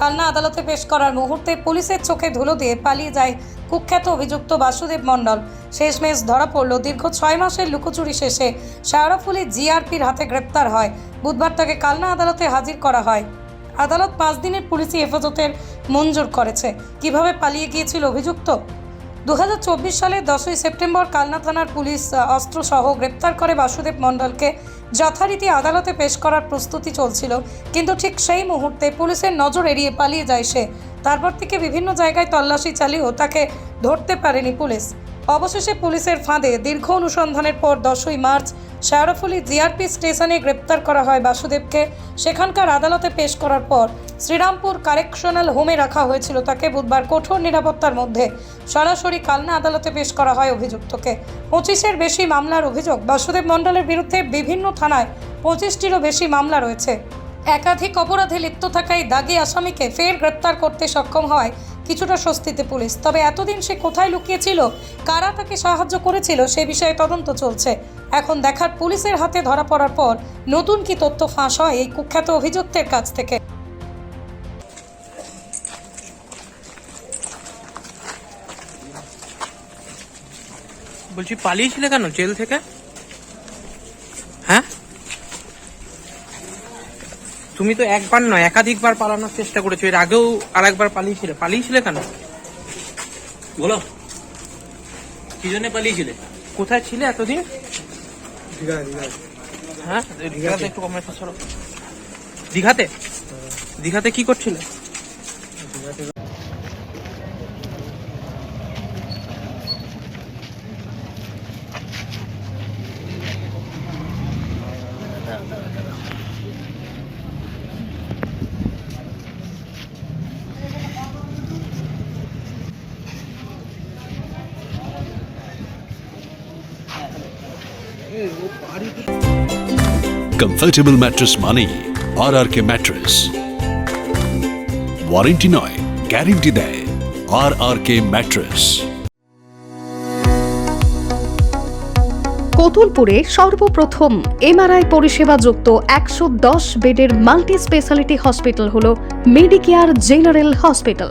কালনা আদালতে পেশ করার মুহূর্তে পুলিশের চোখে ধুলো দিয়ে পালিয়ে যায় কুখ্যাত অভিযুক্ত বাসুদেব মণ্ডল। শেষমেশ ধরা পড়ল দীর্ঘ ছয় মাসের লুকোচুরি শেষে। শাহরাফুলি জিআরপির হাতে গ্রেপ্তার হয়। বুধবার তাকে কালনা আদালতে হাজির করা হয়। আদালত পাঁচ দিনের পুলিশি হেফাজতের মঞ্জুর করেছে। কীভাবে পালিয়ে গিয়েছিল অভিযুক্ত? দু সালের দশই সেপ্টেম্বর কালনা থানার পুলিশ অস্ত্রসহ গ্রেপ্তার করে বাসুদেব মণ্ডলকে। যথারীতি আদালতে পেশ করার প্রস্তুতি চলছিল, কিন্তু ঠিক সেই মুহূর্তে পুলিশের নজর এড়িয়ে পালিয়ে যায় সে। তারপর থেকে বিভিন্ন জায়গায় তল্লাশি চালিয়েও তাকে ধরতে পারেনি পুলিশ। অবশেষে পুলিশের ফাঁদে দীর্ঘ অনুসন্ধানের পর দশই মার্চ শাহরফুলি জিআরপি স্টেশনে গ্রেপ্তার করা হয় বাসুদেবকে। সেখানকার আদালতে পেশ করার পর শ্রীরামপুর কারেকশনাল হোমে রাখা হয়েছিল তাকে বুধবার কঠোর নিরাপত্তার মধ্যে। সরাসরি কালনা আদালতে পেশ করা হয় অভিযুক্তকে। পঁচিশের বেশি মামলার অভিযোগ বাসুদেব মণ্ডলের বিরুদ্ধে বিভিন্ন থানায় পঁচিশটিরও বেশি মামলা রয়েছে। একাধিক অপরাধে লিপ্ত থাকায় দাগি আসামিকে ফের গ্রেপ্তার করতে সক্ষম হয় কিছুটা স্বস্তিতে পুলিশ। তবে এতদিন সে কোথায় লুকিয়েছিল, কারা তাকে সাহায্য করেছিল, সে বিষয়ে তদন্ত চলছে। এখন দেখার পুলিশের হাতে ধরা পড়ার পর নতুন কি তথ্য ফাঁস হয় এই কুখ্যাত অভিযুক্তের কাছ থেকে। বলছি, পালিয়েছিলে কেন? জেল থেকে হ্যাঁ তুমি তো একবার নয় একাধিকবার পালানোর চেষ্টা করেছ। এর আগেও আর একবার পালিয়েছিলে। পালিয়েছিলে কেন? বলো। কি জন্য পালিয়েছিলে? কোথায় ছিলে এতদিন? হ্যাঁ দীঘাতে। একটু কমে চলো। দীঘাতে? দীঘাতে কি করছিলে? কমফর্টেবল ম্যাট্রেস মানেই R R K mattress warranty নয় গ্যারেন্টি দেয় আর আর কে ম্যাট্রেস কতুলপুরে সর্বপ্রথম এমআরআই পরিষেবা যুক্ত একশো দশ বেডের মাল্টি স্পেশালিটি হসপিটাল হল মেডিকেয়ার জেনারেল হসপিটাল